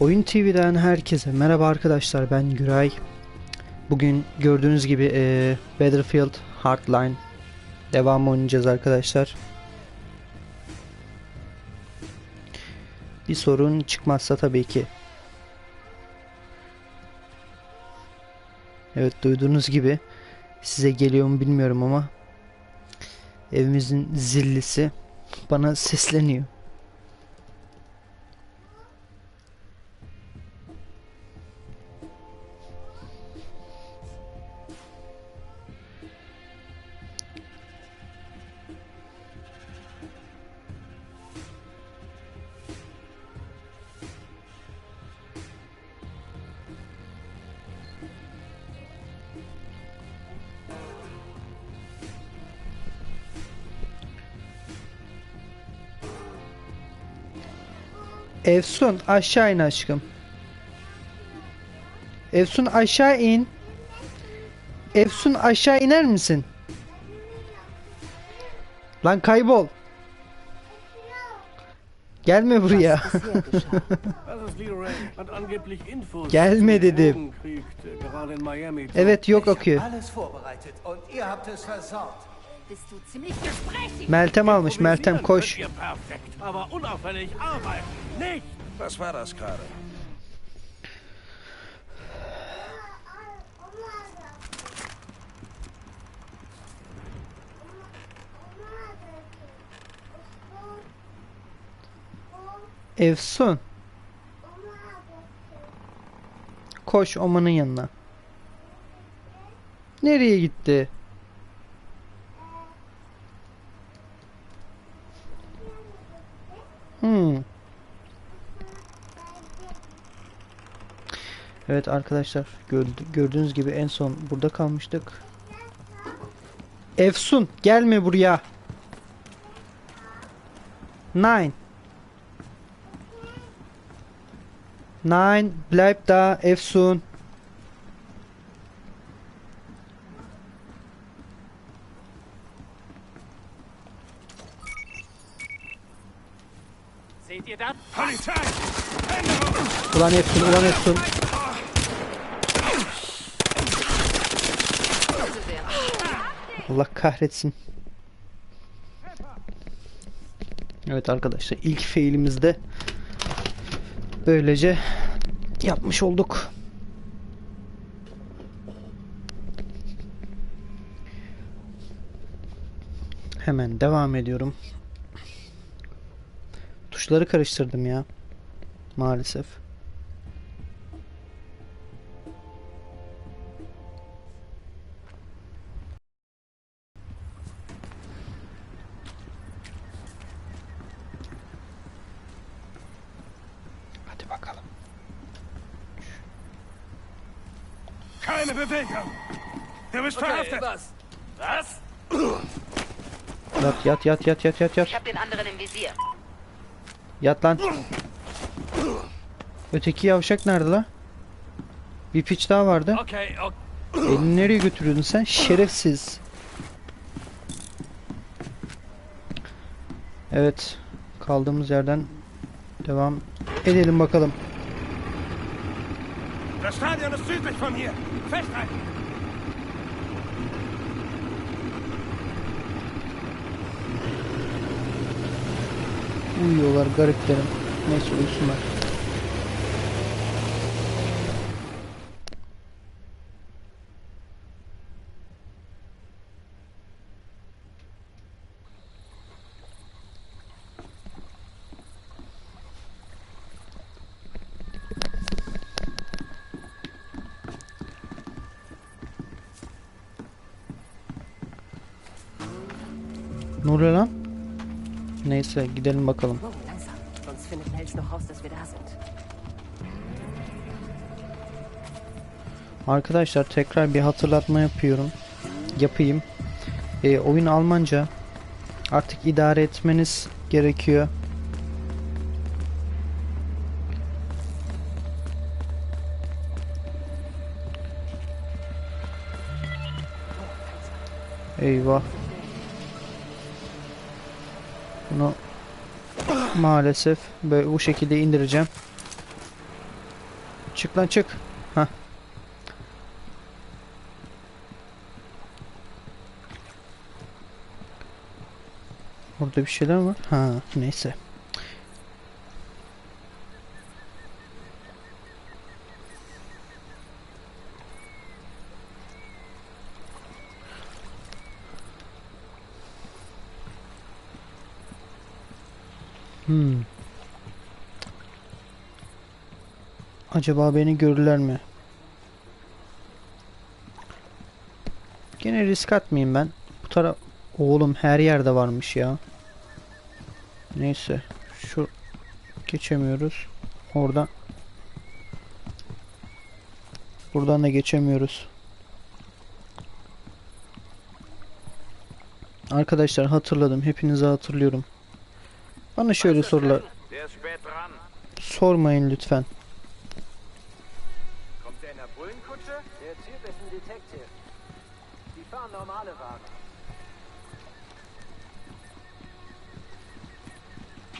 Oyun TV'den herkese merhaba arkadaşlar ben Güray. Bugün gördüğünüz gibi eee, Battlefield Hardline devam oynayacağız arkadaşlar. Bir sorun çıkmazsa tabii ki. Evet duyduğunuz gibi size geliyor mu bilmiyorum ama evimizin zillisi bana sesleniyor. Efsun aşağı in aşkım. Efsun aşağı in. Efsun aşağı iner misin? Lan kaybol. Gelme buraya. Infos Gelme dedim. Evet yok akıyor. Meltem almış. Meltem koş. Was war das gerade? Efsun. Koş Oman'ın yanına. Nereye gitti? Evet arkadaşlar gördü- gördüğünüz gibi en son burada kalmıştık. Efsun gelme buraya. Nine. Nein, bleib da, Efsun. Seht ihr das? Polizei! Hände hoch! Ulan Efsun, ulan Efsun. Allah kahretsin. Evet arkadaşlar ilk failimizde böylece yapmış olduk. Hemen devam ediyorum. Tuşları karıştırdım ya. Maalesef. Yat yat yat yat yat yat yat. Ich hab den anderen im Visier. Yat lan. Öteki yavşak nerede la? Bir piç daha vardı. Okay, okay. Elini nereye götürüyordun sen? Şerefsiz. Evet. Kaldığımız yerden devam edelim bakalım. Das Stadion ist südlich von hier. Festhalten! Uyuyorlar gariplerim. Neyse uyusunlar. Ne oluyor lan? Neyse gidelim bakalım. Arkadaşlar tekrar bir hatırlatma yapıyorum. Yapayım. Ee, oyun Almanca. Artık idare etmeniz gerekiyor. Eyvah. Bunu maalesef böyle bu şekilde indireceğim. Çık lan çık. Hah. Orada bir şeyler var. Ha neyse. Hmm. Acaba beni görürler mi? Gene risk atmayayım ben. Bu taraf... Oğlum her yerde varmış ya. Neyse. Şu... Geçemiyoruz. Oradan... Buradan da geçemiyoruz. Arkadaşlar hatırladım. Hepinizi hatırlıyorum. Bana şöyle sorular sormayın lütfen.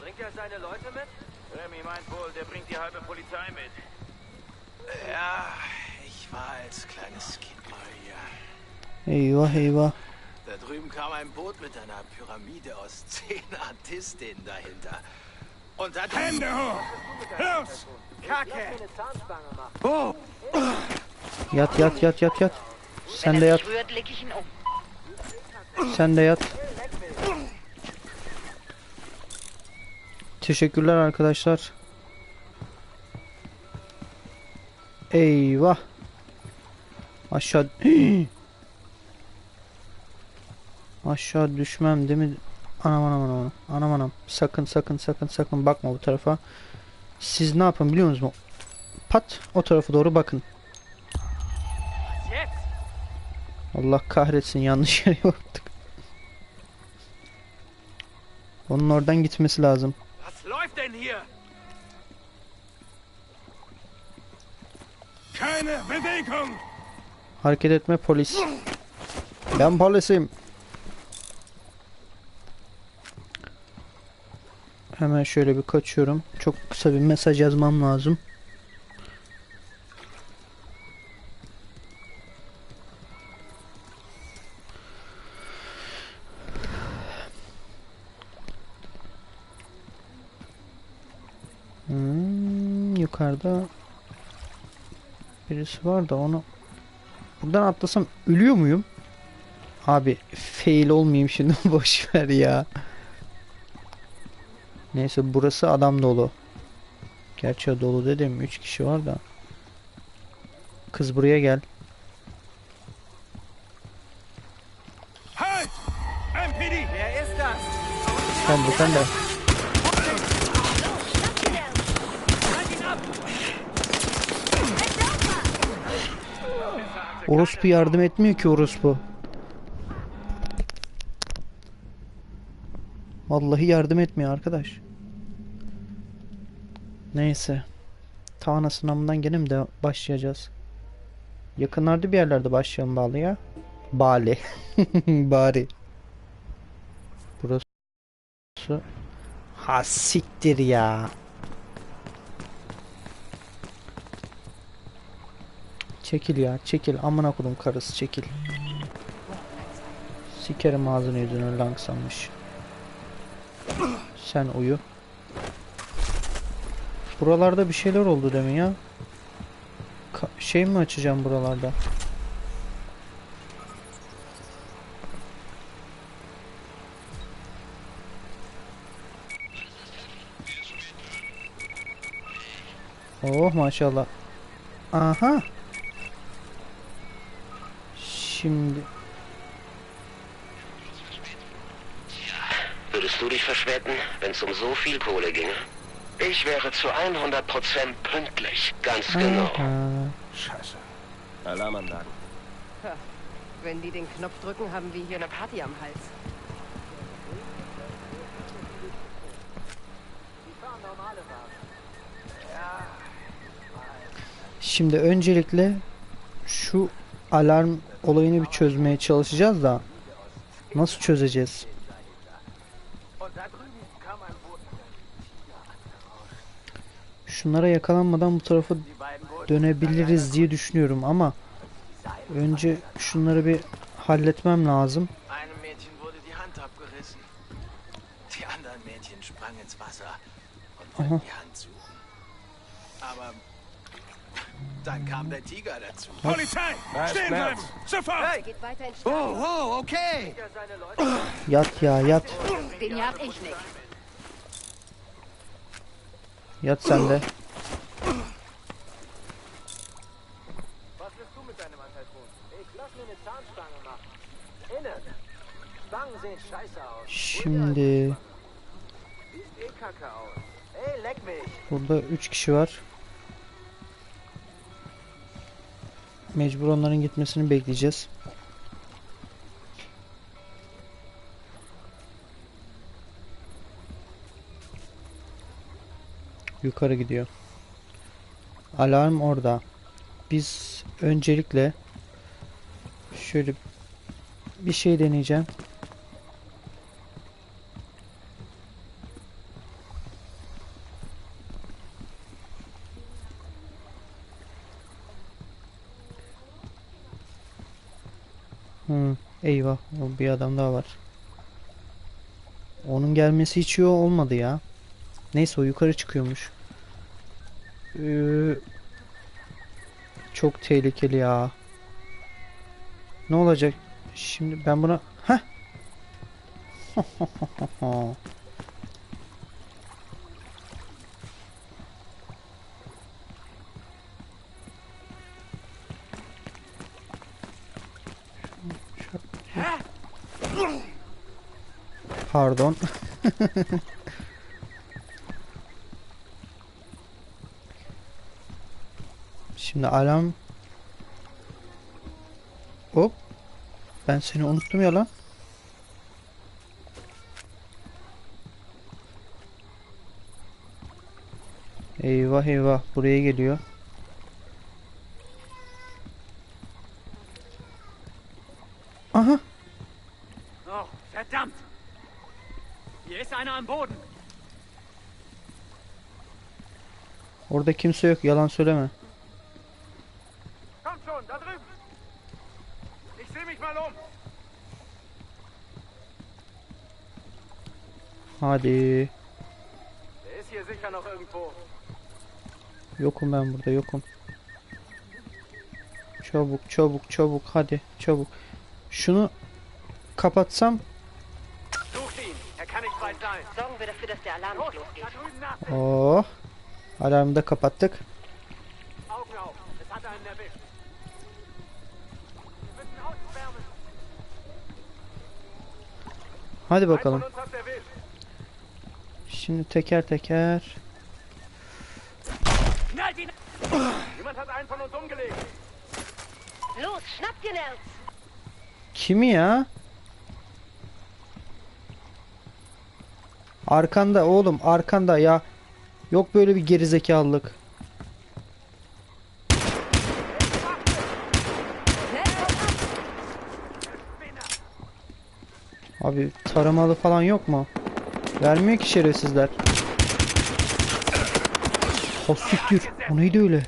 Bringt er seine Leute mit? Remy meint wohl, der bringt die halbe Polizei mit. Ja, ich war als kleines Kind mal hier. Eyvah eyvah. Da drüben kam ein Boot mit einer Pyramide aus zehn Artistinnen dahinter. Und da... Hände hoch! Los! Kacke! Oh! Yat yat yat yat yat. Sen de er yat. ihn um. Sen de yat. Teşekkürler arkadaşlar. Eyvah. Aşağı Aşağı düşmem değil mi? Anam anam anam. Anam anam. Sakın sakın sakın sakın bakma bu tarafa. Siz ne yapın biliyor musunuz? Pat o tarafa doğru bakın. Allah kahretsin yanlış yere baktık. Onun oradan gitmesi lazım. Hareket etme polis. Ben polisim. Hemen şöyle bir kaçıyorum. Çok kısa bir mesaj yazmam lazım. Hmm, yukarıda birisi var da onu Buradan atlasam ölüyor muyum? Abi fail olmayayım şimdi boş ver ya. Neyse burası adam dolu. Gerçi dolu dedim 3 kişi var da. Kız buraya gel. Sen de sen de. Orospu yardım etmiyor ki orospu. Vallahi yardım etmiyor arkadaş. Neyse. Tavana sınavından gene mi de başlayacağız? Yakınlarda bir yerlerde başlayalım bağlı ya. Bali. Bari. Burası. Ha siktir ya. Çekil ya çekil amına kodum karısı çekil. Sikerim ağzını yüzünü langsanmış. Sen uyu. Buralarda bir şeyler oldu demin ya. Ka- şey mi açacağım buralarda? Oh maşallah. Aha. Şimdi Würdest du dich verspäten, wenn es um so viel Kohle ginge? Ich wäre zu 100% pünktlich. Ganz genau. Aha. Scheiße. Alarmanlagen. Wenn die den Knopf drücken, haben wir hier eine Party am Hals. Şimdi öncelikle şu alarm olayını bir çözmeye çalışacağız da nasıl çözeceğiz? Şunlara yakalanmadan bu tarafa dönebiliriz diye düşünüyorum ama önce şunları bir halletmem lazım. Aber dann kam der Tiger dazu. Polizei! Stehen bleiben! Sofort! Geht weiter in Oh, oh, okay. Yat ya yat. Den jag ich nicht. Sehen scheiße aus. Şimdi burada 3 kişi var. Mecbur onların gitmesini bekleyeceğiz. Yukarı gidiyor. Alarm orada. Biz öncelikle şöyle bir şey deneyeceğim. Hı, eyvah. Bir adam daha var. Onun gelmesi hiç iyi olmadı ya. Neyse o yukarı çıkıyormuş. Ee, çok tehlikeli ya. Ne olacak? Şimdi ben buna... Heh. Pardon. Şimdi alarm Hop. Ben seni unuttum ya lan. Eyvah eyvah buraya geliyor. Aha Oh, verdammt! Hier ist einer am Boden. orada kimse yok yalan söyleme. Kommt schon, da drüben! Ich sehe mich mal um! Hadi. Yokum ben burada yokum. Çabuk çabuk çabuk hadi çabuk. Şunu kapatsam! Er! Oh. Alarmı da kapattık. Augen auf! Schnappt ihr Nels! Kimi ya? Arkanda oğlum arkanda ya. Yok böyle bir gerizekalılık. Abi taramalı falan yok mu? Vermiyor ki şerefsizler. Ha siktir. O neydi öyle?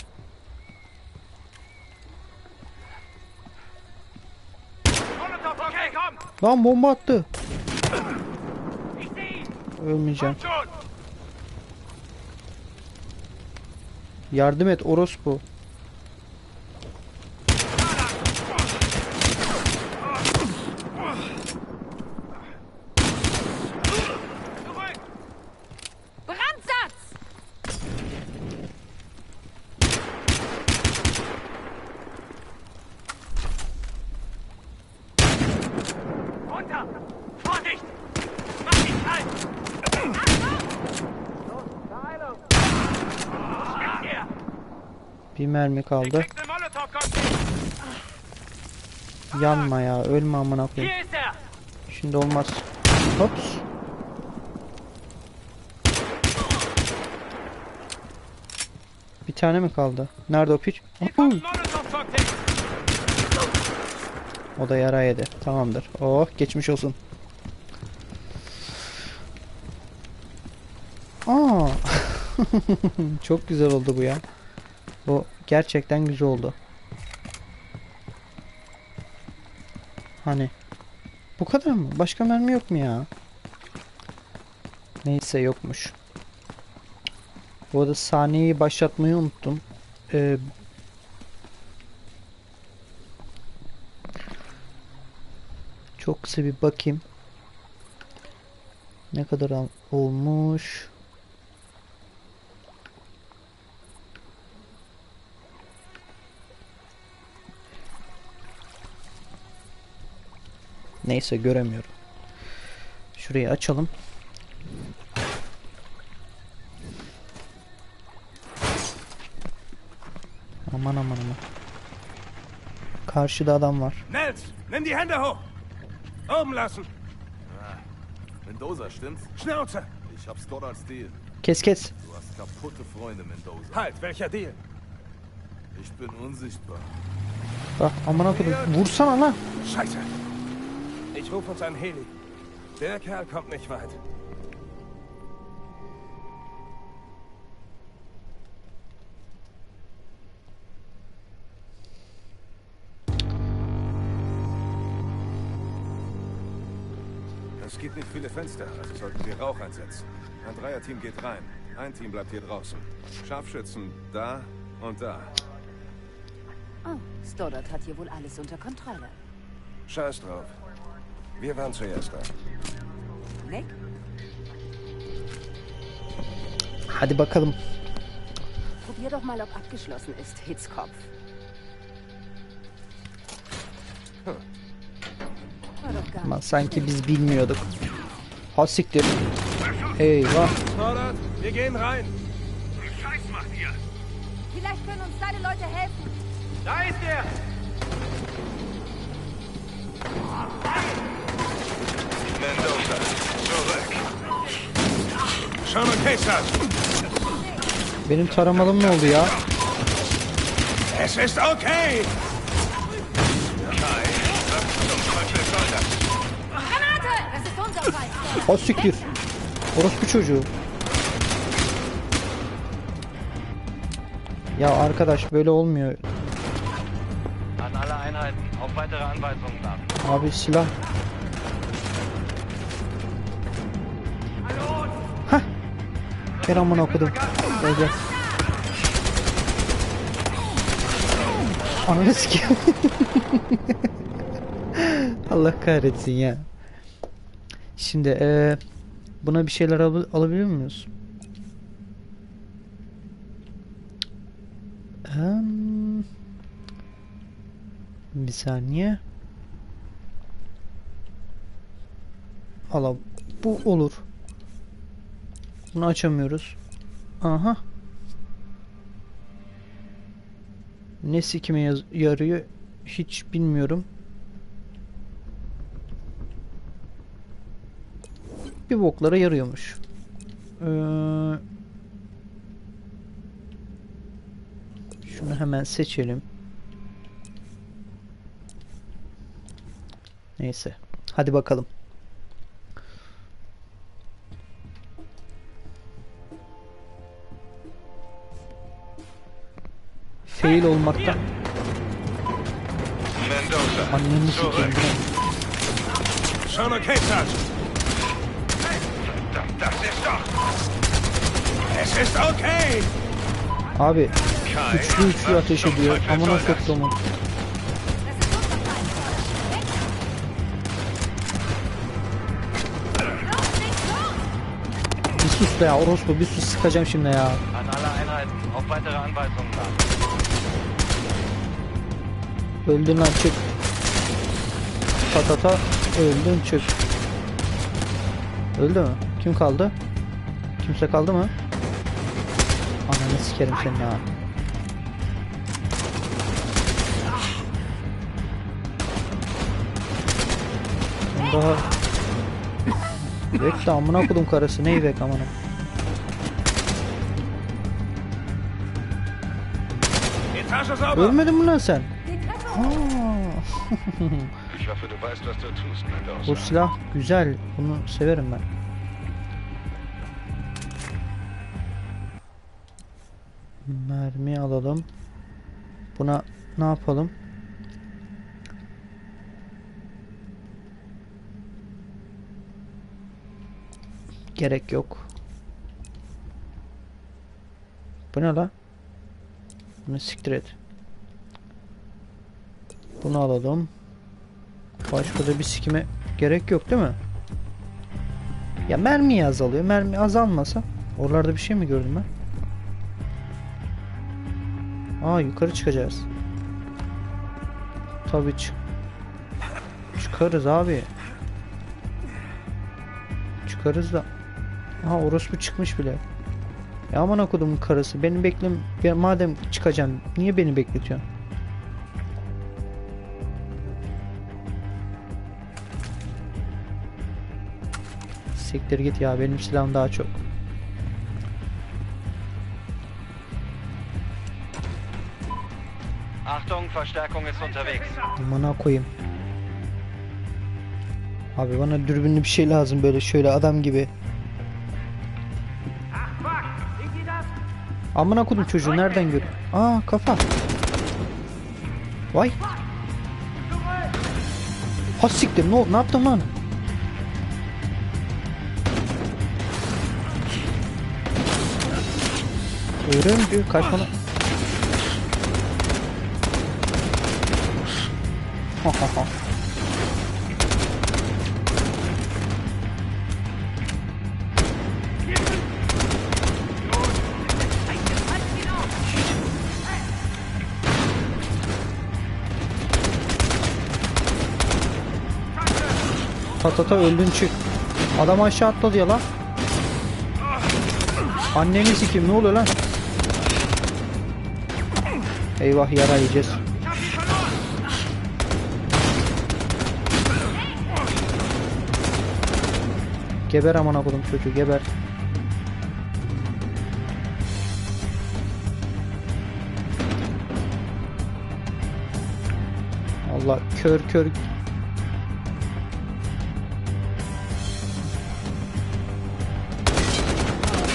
Lan bomba attı. Ölmeyeceğim. Yardım et orospu. Mermi kaldı. Yanma ya. Ölme amına koyayım. Şimdi olmaz. Hops. Bir tane mi kaldı? Nerede o piç? O da yara yedi. Tamamdır. Oh geçmiş olsun. Aa. Çok güzel oldu bu ya. Bu gerçekten güzel oldu. Hani bu kadar mı? Başka mermi yok mu ya? Neyse yokmuş. Bu arada saniyeyi başlatmayı unuttum. Ee, çok kısa bir bakayım. Ne kadar olmuş? Neyse göremiyorum. Şurayı açalım. Aman aman aman. Karşıda adam var. Nels, nimm die Hände hoch. Oben lassen. Mendoza, stimmt's? Schnauze. Ich hab's dort als Deal. Kes kes. Du hast kaputte Freunde, Mendoza. Halt, welcher Deal? Ich bin unsichtbar. Bak amına koyayım. Vursana lan. Scheiße. Ich rufe uns einen Heli. Der Kerl kommt nicht weit. Es gibt nicht viele Fenster, also sollten wir Rauch einsetzen. Ein Dreierteam geht rein. Ein Team bleibt hier draußen. Scharfschützen da und da. Oh, Stoddard hat hier wohl alles unter Kontrolle. Scheiß drauf. Wir waren zuerst da. Nick? Hadi bakalım. Probier doch mal, ob abgeschlossen ist, Hitzkopf. Gar Ama nicht sanki biz bilmiyorduk. Ha siktir. Eyvah. Wir gehen rein. Vielleicht können uns deine Leute helfen. Da ist er! Schon okay, Sarge. Benim taramalım ne oldu ya? Es ist okay. Ha siktir. Orospu çocuğu. Ya arkadaş böyle olmuyor. Abi silah. Gel amına okudum. Gel. Ananı sikeyim. Allah kahretsin ya. Şimdi eee buna bir şeyler al alabilir miyiz? Em, bir saniye. Ala bu olur. Bunu açamıyoruz. Aha. Nesi kime yarıyor hiç bilmiyorum. Bir boklara yarıyormuş. Ee, şunu hemen seçelim. Neyse. Hadi bakalım. Fail olmaktan. Anneni sikeyim. Okay, Sarge. Das ist doch... Es ist okay. Abi üçlü üçlü ateş ediyor. Amına soktuğumun. Bir sus be ya orospu bir sus sıkacağım şimdi ya. An alle Einheiten, auf weitere Anweisungen. Öldün lan çık. Ta ta ta öldün çık. Öldü mü? Kim kaldı? Kimse kaldı mı? Ananı sikerim seni ya. Daha Bekle amına kodum karısı neyi bek amına. Ölmedin mi lan sen? bu silah güzel bunu severim ben Mermi alalım Buna ne yapalım? Gerek yok. Bu ne la? Bunu siktir et. Bunu alalım. Başka da bir sikime gerek yok değil mi? Ya mermi azalıyor. Mermi azalmasa. Oralarda bir şey mi gördüm ben? Aa yukarı çıkacağız. Tabii çık. Çıkarız abi. Çıkarız da. Ha orospu çıkmış bile. Ya aman okudumun karısı. Beni beklem madem çıkacağım niye beni bekletiyorsun? Siktir git ya benim silahım daha çok. Achtung, Verstärkung ist unterwegs. Amına koyayım. Abi bana dürbünlü bir şey lazım böyle şöyle adam gibi. Amına koydum çocuğu nereden gör? Aa kafa. Vay. Ha siktir ne, ne yaptın lan? Örümcü kaçmalı. Ha ha ha. Tatata öldün çık. Adam aşağı atladı ya lan. Anneni sikeyim ne oluyor lan? Eyvah yara yiyeceğiz. Geber amına koydum çocuğu geber. Allah kör kör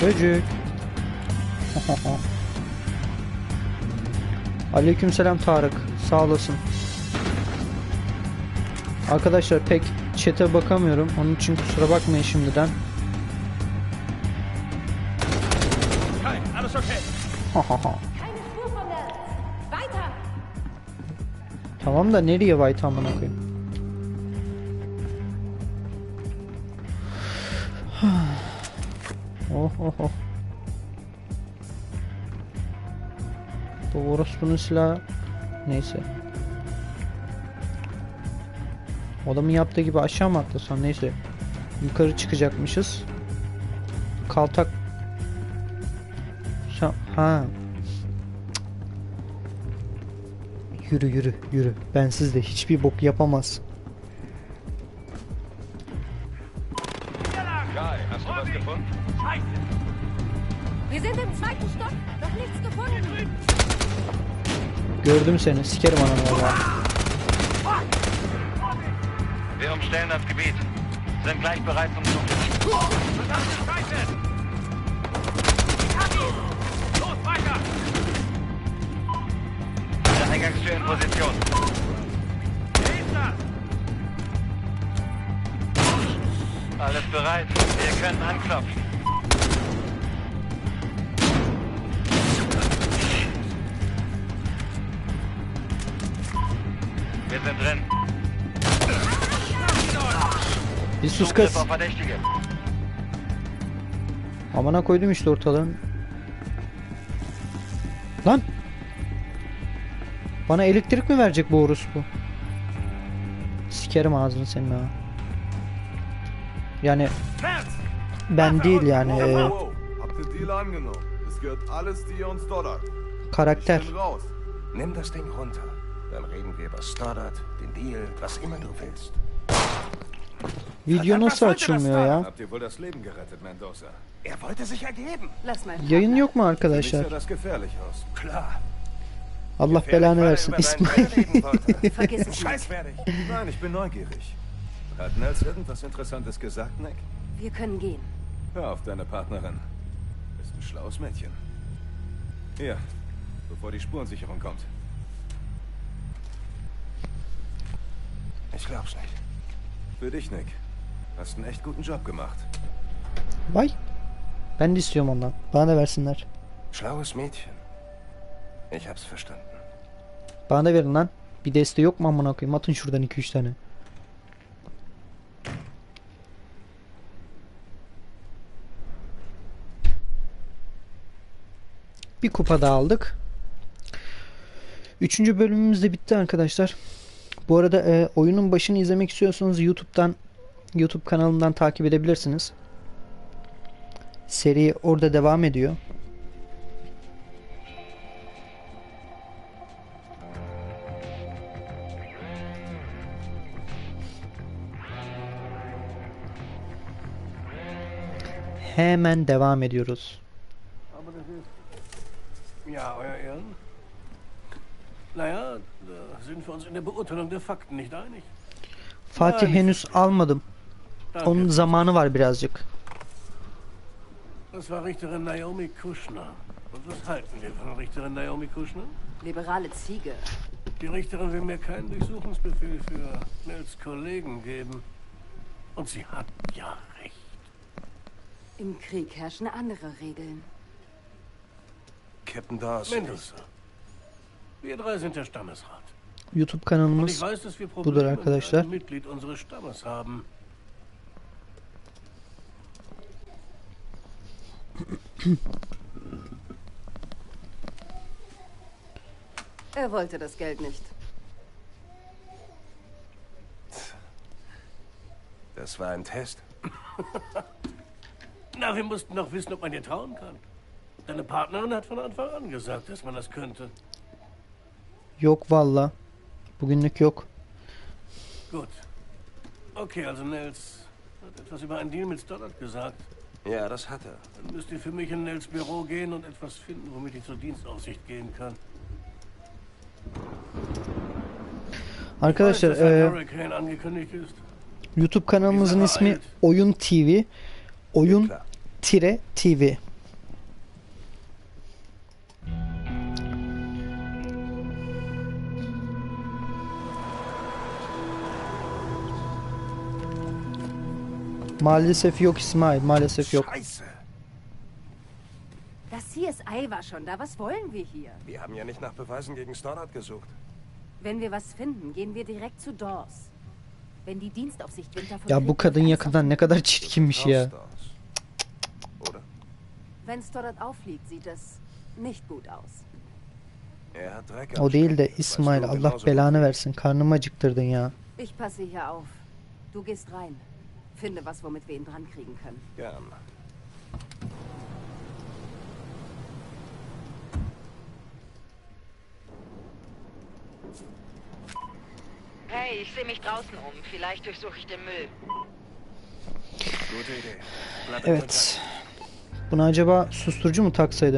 Çocuk. Aleykümselam Tarık. Sağ olasın. Arkadaşlar pek chat'e bakamıyorum. Onun için kusura bakmayın şimdiden. Tamam da nereye White amına koyayım? Bu orospunun silahı neyse. Adamın yaptığı gibi aşağı mı atlasan neyse. Yukarı çıkacakmışız. Kaltak. Sen, ha. Yürü yürü yürü. Bensiz de hiçbir bok yapamaz. Wir sind im zweiten Stock. Noch nichts gefunden. Gördüm seni. Sikerim ananı valla. Wir umstellen das Gebiet. Sind gleich bereit zum Zug. Der Eingangstür in Position. Alles bereit. Wir können anklopfen. Wir sind drin. Sus kız. Amına koydum işte ortalığın. Lan. Bana elektrik mi verecek bu orospu? Sikerim ağzını senin ha. Yani ben değil yani e, karakter. Raus. Nimm das Ding runter. Dann reden wir über Stoddard, den Deal, was immer du willst. Video nasıl açılmıyor ya? Habt ihr wohl das Leben gerettet, Mendoza? Er wollte sich ergeben. Lass mal. Yayın yok mu arkadaşlar? ja das gefährlich aus. Klar. Allah belanı versin. Er İsmail. Vergiss es nicht. Scheiß werde ich. Nein, ich bin neugierig. Hat Nels irgendwas Interessantes gesagt, Nick? Wir können gehen. Hör auf deine Partnerin. Ist ein schlaues Mädchen. Hier, bevor die Spurensicherung kommt. Ich glaub's nicht. Für dich, Nick. Hast einen echt guten Job gemacht. Vay. Ben de istiyorum ondan. Bana da versinler. Schlaues Mädchen. Ich hab's verstanden. Bana da verin lan. Bir deste yok mu amına koyayım? Atın şuradan 2-3 tane. Bir kupa daha aldık. Üçüncü bölümümüz de bitti arkadaşlar. Bu arada e, oyunun başını izlemek istiyorsanız YouTube'dan YouTube kanalından takip edebilirsiniz. Seri orada devam ediyor. Hemen devam ediyoruz. Aber das ist. Naja, da sind wir uns in der Beurteilung der Fakten nicht einig. Fatih henüz almadım. Danke. Onun zamanı var birazcık. Das war Richterin Naomi Kushner. Und was halten wir von Richterin Naomi Kushner? Liberale Ziege. Die Richterin will mir keinen Durchsuchungsbefehl für Nels Kollegen geben. Und sie hat ja recht. Im Krieg herrschen andere Regeln. Captain Dawes. Mendelsohn. Wir drei sind der Stammesrat. YouTube Und ich kanalımız weiß, dass wir budur arkadaşlar. einem Mitglied unseres Stammes haben. Er wollte das Geld nicht. Das war ein Test. Na, wir mussten doch wissen, ob man dir trauen kann. Deine Partnerin hat von Anfang an gesagt, dass man das könnte. Yok valla. Bugünlük yok. Gut. Okay, also Nels hat etwas über einen Deal mit Stoddard gesagt. Ja, das hat er. Dann müsst ihr für mich in Nels Büro gehen und etwas finden, womit ich zur Dienstaufsicht gehen kann. Arkadaşlar e. YouTube kanalımızın ismi Oyun TV. Oyun tire TV. Maalesef yok İsmail. Maalesef yok. Scheiße. Das CSI war schon da. Was wollen wir hier? Wir haben ja nicht nach Beweisen gegen Stoddard gesucht. Wenn wir was finden, gehen wir direkt zu Dawes. Wenn die Dienstaufsicht Winter von Ya bu kadın yakından ne kadar çirkinmiş ya. Wenn Stoddard auffliegt, sieht es nicht gut aus. Er hat Dreck O değil de. İsmail Allah belanı versin. Karnımı acıktırdın ya. Ich passe hier auf. Du gehst rein. Finde was, womit wir ihn dran kriegen können. Gern. Hey, ich sehe mich draußen um. Vielleicht durchsuche ich den Müll. Gute Idee. Evet. Buna acaba susturucu mu taksaydım?